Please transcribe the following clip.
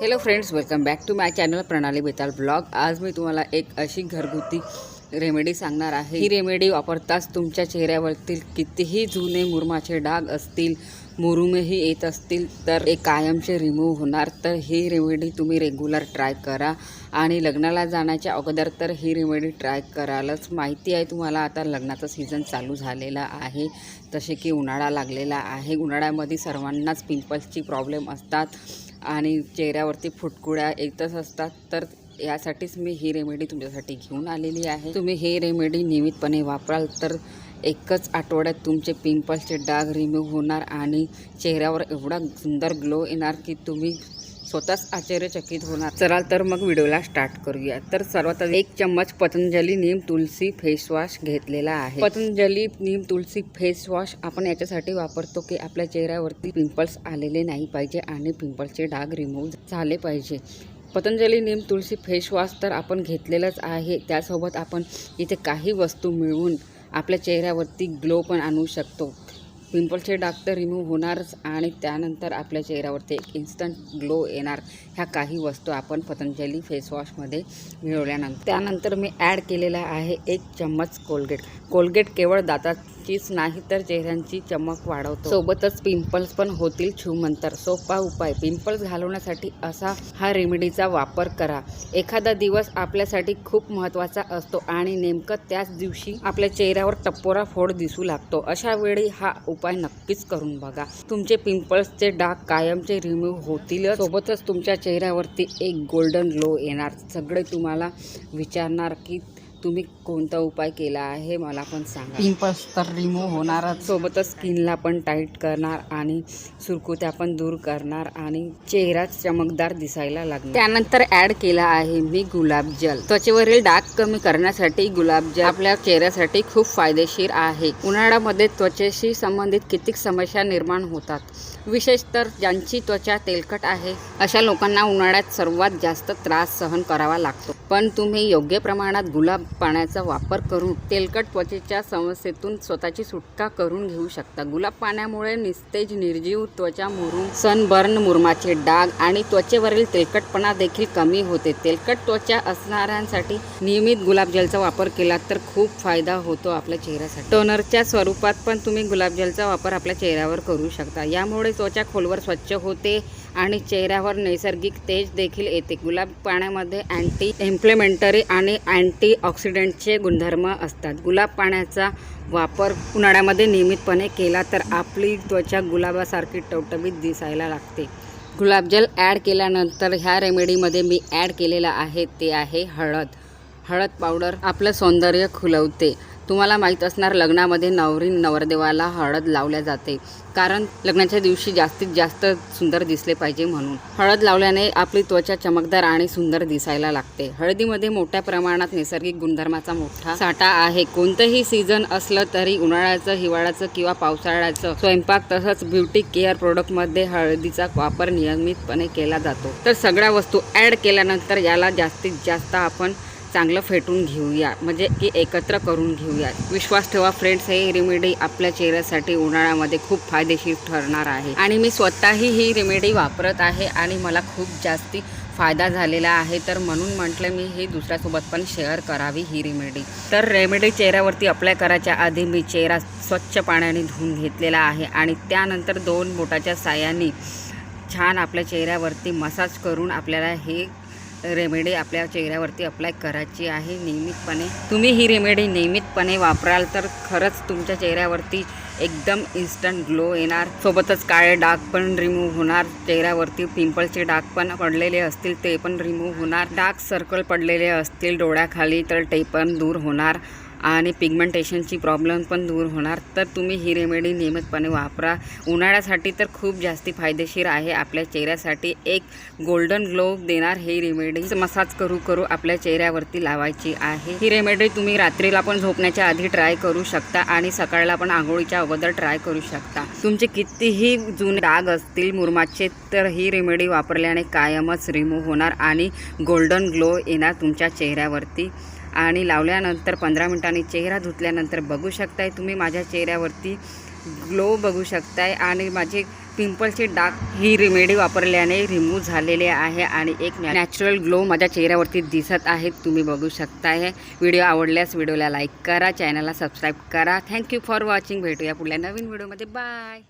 Hello friends welcome back to my channel Pranali Betal blog आज मी तुम्हाला एक अशी घरगुती रेमेडी सांगणार आहे. ही रेमेडी वापरताच तुमच्या चेहऱ्यावरतील कितीही जुने मुरमाचे डाग असतील मुरुमेही येत असतील तर एक कायमचे रिमूव्ह होणार. तर ही रेमेडी तुम्ही रेग्युलर ट्राय करा. आणि लग्नाला जाण्याच्या अगोदर तर ही रेमेडी ट्राय करालच. माहिती आहे तुम्हाला आता लग्नाचा सीझन चालू झालेला आहे. तसे की उन्हाळा लागलेला आहे. उन्हाळ्यामध्ये सर्वांनाच पिंपल्सची प्रॉब्लेम असतात आणि चेहऱ्यावरती फुटकुड्या येतच असतात. तर यासाठीच मी ही रेमेडी तुमच्यासाठी घेऊन आलेली आहे. तुम्ही ही रेमेडी नियमितपणे वापराल तर एकच आठवड्यात तुमचे पिंपल्सचे डाग रिमूव्ह होणार आणि चेहऱ्यावर एवढा सुंदर ग्लो येणार की तुम्ही स्वतःच आश्चर्यचकित होणार. चला तर मग व्हिडिओला स्टार्ट करूया. तर सर्वात एक चम्मच पतंजली नीम तुलसी फेस वॉश घेतलेला आहे. पतंजली नीम तुलसी फेस वॉश आपण याच्यासाठी वापरतो की आपल्या चेहऱ्यावरती पिंपल्स आलेले नाही पाहिजे आणि पिंपल्सचे डाग रिमूव्ह झाले पाहिजे. पतंजली नीम तुळशी फेसवॉश तर आपण घेतलेलंच आहे. त्यासोबत आपण इथे काही वस्तू मिळवून आपल्या चेहऱ्यावरती ग्लो पण आणू शकतो. पिंपलचे डाग तर रिमूव्ह होणारच आणि त्यानंतर आपल्या चेहऱ्यावरती एक इन्स्टंट ग्लो येणार. ह्या काही वस्तू आपण पतंजली फेसवॉशमध्ये मिळवल्यानंतर. त्यानंतर मी ॲड केलेला आहे एक चम्मच कोलगेट. कोलगेट केवळ दातात दाताचीच नाही तर चेहऱ्यांची चमक वाढवतो. सोबतच पिंपल्स पण होतील छूमंतर सोपा उपाय पिंपल्स घालवण्यासाठी असा हा रेमेडीचा वापर करा. एखादा दिवस आपल्यासाठी खूप महत्त्वाचा असतो आणि नेमकं त्याच दिवशी आपल्या चेहऱ्यावर टप्पोरा फोड दिसू लागतो. अशा वेळी हा उपाय नक्कीच करून बघा. तुमचे पिंपल्सचे डाग कायमचे रिमूव्ह होतील सोबतच तुमच्या चेहऱ्यावरती एक गोल्डन ग्लो येणार. सगळे तुम्हाला विचारणार की तुम्ही कोणता उपाय केला आहे मला पण सांगा. पिंपल्स तर रिमूव्ह होणारच. सोबतच स्किनला पण टाईट करणार आणि सुरकुत्या पण दूर करणार आणि चेहरा चमकदार दिसायला लागणार. त्यानंतर ऍड केला आहे मी गुलाबजल त्वचेवरील डाग कमी करण्यासाठी गुलाबजल आपल्या चेहऱ्यासाठी खूप फायदेशीर आहे. उन्हाळ्यामध्ये त्वचेशी संबंधित कितीक समस्या निर्माण होतात? विशेष तर ज्यांची त्वचा तेलकट आहे अशा लोकांना उन्हाळ्यात सर्वात जास्त त्रास सहन करावा लागतो. पण तुम्ही योग्य प्रमाणात गुलाब पाण्याचा वापर करून तेलकट त्वचेच्या समस्येतून स्वतःची सुटका करून घेऊ शकता. गुलाब पाण्यामुळे निस्तेज निर्जीव त्वचा मुरून सनबर्न मुरमाचे डाग आणि त्वचेवरील तेलकटपणा देखील कमी होते. तेलकट त्वचा असणाऱ्यांसाठी नियमित गुलाबजलचा वापर केला तर खूप फायदा होतो आपल्या चेहऱ्यासाठी. टोनरच्या स्वरूपात पण तुम्ही गुलाबजलचा वापर आपल्या चेहऱ्यावर करू शकता. यामुळे त्वचा खोलवर स्वच्छ होते आणि चेहऱ्यावर नैसर्गिक तेज देखील येते. गुलाब पाण्यामध्ये अँटी इन्फ्लेमेंटरी आणि अँटी ऑक्सिडंटचे गुणधर्म असतात. गुलाब पाण्याचा वापर उन्हाळ्यामध्ये नियमितपणे केला तर आपली त्वचा गुलाबासारखी टवटवीत दिसायला लागते. गुलाबजल ॲड केल्यानंतर ह्या रेमेडीमध्ये मी ॲड केलेलं आहे ते आहे हळद. हळद पावडर आपलं सौंदर्य खुलवते. तुम्हाला माहीत असणार लग्नामध्ये नवरी नवरदेवाला हळद लावल्या जाते. कारण लग्नाच्या दिवशी जास्तीत जास्त सुंदर दिसले पाहिजे म्हणून. हळद लावल्याने आपली त्वचा चमकदार आणि सुंदर दिसायला लागते. हळदीमध्ये मोठ्या प्रमाणात नैसर्गिक गुणधर्माचा मोठा साठा आहे. कोणतंही सीझन असलं तरी उन्हाळ्याचं हिवाळ्याचं किंवा पावसाळ्याचं स्वयंपाक तसंच ब्युटी केअर प्रोडक्टमध्ये हळदीचा वापर नियमितपणे केला जातो. तर सगळ्या वस्तू ॲड केल्यानंतर याला जास्तीत जास्त आपण चांगलं फेटून घेऊया म्हणजे की एकत्र करून घेऊया. विश्वास ठेवा फ्रेंड्स हे रेमेडी आपल्या चेहऱ्यासाठी उन्हाळ्यामध्ये खूप फायदेशीर ठरणार आहे. आणि मी स्वतःही ही रेमेडी वापरत आहे आणि मला खूप जास्ती फायदा झालेला आहे. तर म्हणून म्हटलं मी हे दुसऱ्यासोबत पण शेअर करावी ही रेमेडी तर रेमेडी चेहऱ्यावरती अप्लाय करायच्या आधी मी चेहरा स्वच्छ पाण्याने धुवून घेतलेला आहे आणि त्यानंतर दोन बोटाच्या साह्याने छान आपल्या चेहऱ्यावरती मसाज करून आपल्याला हे रेमेडी आपल्या चेहऱ्यावरती अप्लाय करायची आहे नियमितपणे. तुम्ही ही रेमेडी नियमितपणे वापराल तर खरंच तुमच्या चेहऱ्यावरती एकदम इन्स्टंट ग्लो येणार. सोबतच काळे डाग पण रिमूव्ह होणार. चेहऱ्यावरती पिंपलचे डाग पण पडलेले असतील ते पण रिमूव्ह होणार. डार्क सर्कल पडलेले असतील डोळ्याखाली तर ते पण दूर होणार. आणि पिगमेंटेशनची प्रॉब्लेम पण दूर होणार. तर तुम्ही ही रेमेडी नियमितपणे वापरा. उन्हाळ्यासाठी तर खूप जास्ती फायदेशीर आहे. आपल्या चेहऱ्यासाठी एक गोल्डन ग्लो देणार ही रेमेडी मसाज करू करू आपल्या चेहऱ्यावरती लावायची आहे. ही रेमेडी तुम्ही रात्रीला पण झोपण्याच्या आधी ट्राय करू शकता आणि सकाळला पण आंघोळीच्या अगोदर ट्राय करू शकता. तुमचे कितीही जुने डाग असतील मुरमाचे तर ही रेमेडी वापरल्याने कायमच रिमूव्ह होणार आणि गोल्डन ग्लो येणार तुमच्या चेहऱ्यावरती. आणि लावल्यानंतर पंधरा मिनटांनी चेहरा धुतल्यानंतर बघू शकताय. तुम्ही माझ्या चेहऱ्यावरती ग्लो बघू शकताय. आणि माझे पिंपलचे डाग ही रेमेडी वापरल्याने रिमूव्ह झालेले आहे आणि एक नॅचरल ग्लो माझ्या चेहऱ्यावरती दिसत आहे. तुम्ही बघू शकताय. व्हिडिओ आवडल्यास व्हिडिओला लाईक करा. चॅनलला सबस्क्राईब करा. थँक्यू फॉर वॉचिंग भेटूया पुढल्या नवीन व्हिडिओमध्ये बाय